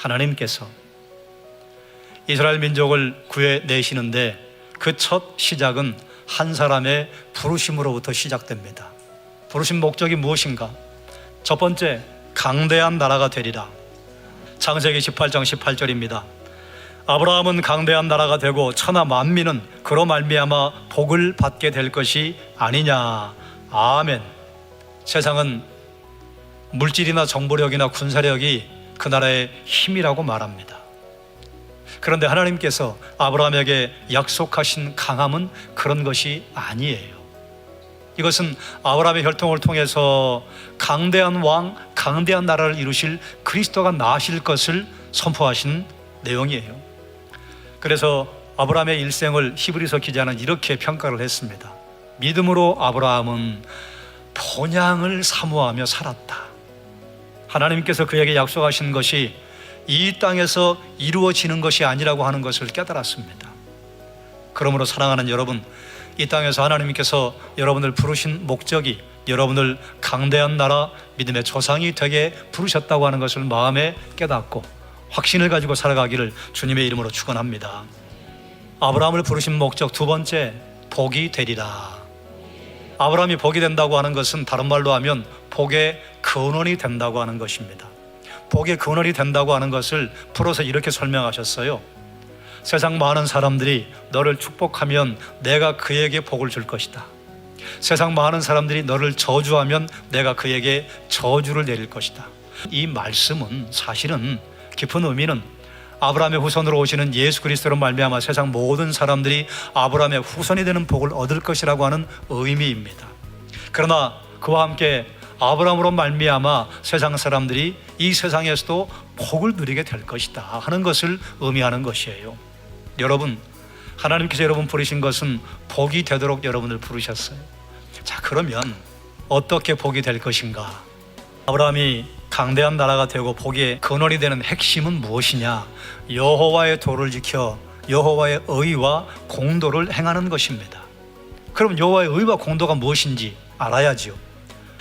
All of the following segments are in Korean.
하나님께서 이스라엘 민족을 구해 내시는데 그 첫 시작은 한 사람의 부르심으로부터 시작됩니다. 부르심 목적이 무엇인가? 첫 번째, 강대한 나라가 되리라. 창세기 18장 18절입니다. 아브라함은 강대한 나라가 되고 천하 만민은 그로 말미암아 복을 받게 될 것이 아니냐. 아멘. 세상은 물질이나 정보력이나 군사력이 그 나라의 힘이라고 말합니다. 그런데 하나님께서 아브라함에게 약속하신 강함은 그런 것이 아니에요. 이것은 아브라함의 혈통을 통해서 강대한 왕, 강대한 나라를 이루실 그리스도가 나실 것을 선포하신 내용이에요. 그래서 아브라함의 일생을 히브리서 기자는 이렇게 평가를 했습니다. 믿음으로 아브라함은 본향을 사모하며 살았다. 하나님께서 그에게 약속하신 것이 이 땅에서 이루어지는 것이 아니라고 하는 것을 깨달았습니다. 그러므로 사랑하는 여러분, 이 땅에서 하나님께서 여러분을 부르신 목적이 여러분을 강대한 나라 믿음의 조상이 되게 부르셨다고 하는 것을 마음에 깨닫고 확신을 가지고 살아가기를 주님의 이름으로 축원합니다. 아브라함을 부르신 목적 두 번째 복이 되리라. 아브라함이 복이 된다고 하는 것은 다른 말로 하면 복의 근원이 된다고 하는 것입니다. 복의 근원이 된다고 하는 것을 풀어서 이렇게 설명하셨어요. 세상 많은 사람들이 너를 축복하면 내가 그에게 복을 줄 것이다. 세상 많은 사람들이 너를 저주하면 내가 그에게 저주를 내릴 것이다. 이 말씀은 사실은 깊은 의미는 아브라함의 후손으로 오시는 예수 그리스도로 말미암아 세상 모든 사람들이 아브라함의 후손이 되는 복을 얻을 것이라고 하는 의미입니다. 그러나 그와 함께 아브라함으로 말미암아 세상 사람들이 이 세상에서도 복을 누리게 될 것이다 하는 것을 의미하는 것이에요. 여러분, 하나님께서 여러분 부르신 것은 복이 되도록 여러분을 부르셨어요. 자, 그러면 어떻게 복이 될 것인가? 아브라함이 강대한 나라가 되고 복의 근원이 되는 핵심은 무엇이냐? 여호와의 도를 지켜 여호와의 의와 공도를 행하는 것입니다. 그럼 여호와의 의와 공도가 무엇인지 알아야지요.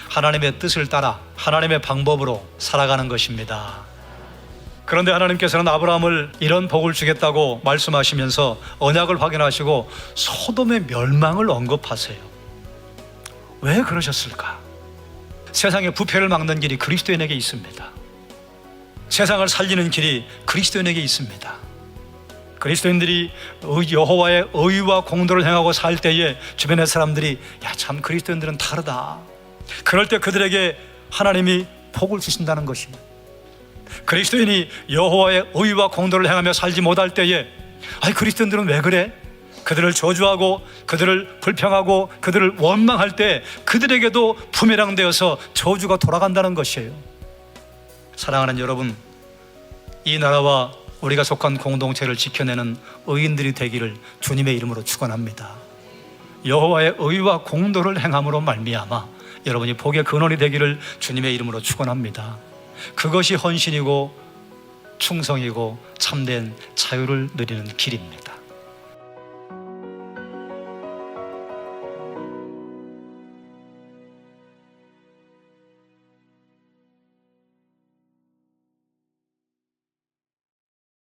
하나님의 뜻을 따라 하나님의 방법으로 살아가는 것입니다. 그런데 하나님께서는 아브라함을 이런 복을 주겠다고 말씀하시면서 언약을 확인하시고 소돔의 멸망을 언급하세요. 왜 그러셨을까? 세상의 부패를 막는 길이 그리스도인에게 있습니다. 세상을 살리는 길이 그리스도인에게 있습니다. 그리스도인들이 의- 여호와의 의와 공도를 행하고 살 때에 주변의 사람들이 야 참 그리스도인들은 다르다. 그럴 때 그들에게 하나님이 복을 주신다는 것입니다. 그리스도인이 여호와의 의와 공도를 행하며 살지 못할 때에 아이 그리스도인들은 왜 그래? 그들을 저주하고 그들을 불평하고 그들을 원망할 때 그들에게도 부메랑 되어서 저주가 돌아간다는 것이에요. 사랑하는 여러분, 이 나라와 우리가 속한 공동체를 지켜내는 의인들이 되기를 주님의 이름으로 축원합니다. 여호와의 의와 공도를 행함으로 말미암아 여러분이 복의 근원이 되기를 주님의 이름으로 축원합니다. 그것이 헌신이고 충성이고 참된 자유를 누리는 길입니다.